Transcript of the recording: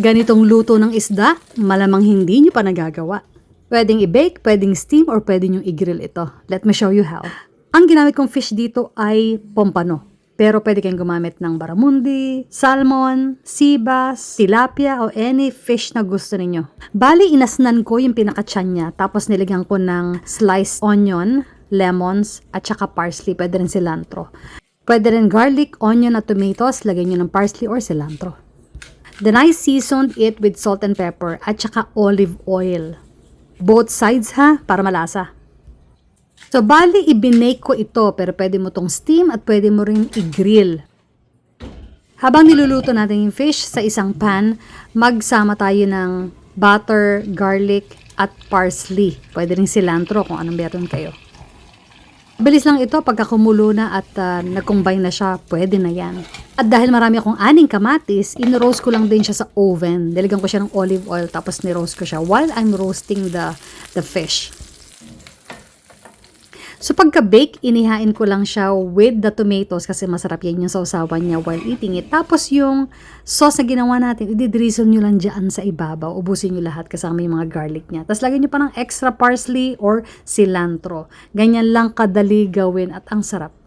Ganitong luto ng isda, malamang hindi nyo pa nagagawa. Pwedeng i-bake, pwedeng steam, or pwede nyo i-grill ito. Let me show you how. Ang ginamit kong fish dito ay pompano. Pero pwede kayong gumamit ng baramundi, salmon, sibas, tilapia, o any fish na gusto ninyo. Bali, inasnan ko yung pinakachan niya, tapos nilagyan ko ng sliced onion, lemons, at saka parsley. Pwede rin cilantro. Pwede rin garlic, onion, at tomatoes. Lagyan nyo ng parsley or cilantro. Then I seasoned it with salt and pepper at saka olive oil. Both sides ha, para malasa. So, bali, ibinake ko ito, pero pwede mo tong steam at pwede mo rin i-grill. Habang niluluto natin yung fish sa isang pan, magsama tayo ng butter, garlic, at parsley. Pwede rin cilantro kung anong meron kayo. Bilis lang ito pagka kumulo na at uh, nag-combine na siya, pwede na yan. At dahil marami akong aning kamatis, in-roast ko lang din siya sa oven. Diligan ko siya ng olive oil tapos ni-roast ko siya while I'm roasting the, the fish. So pagka-bake, inihain ko lang siya with the tomatoes kasi masarap yan yung sausawan niya while eating it. Tapos yung sauce na ginawa natin, i-drizzle nyo lang dyan sa ibabaw. Ubusin nyo lahat kasama yung mga garlic niya. Tapos lagyan nyo pa ng extra parsley or cilantro. Ganyan lang kadali gawin at ang sarap.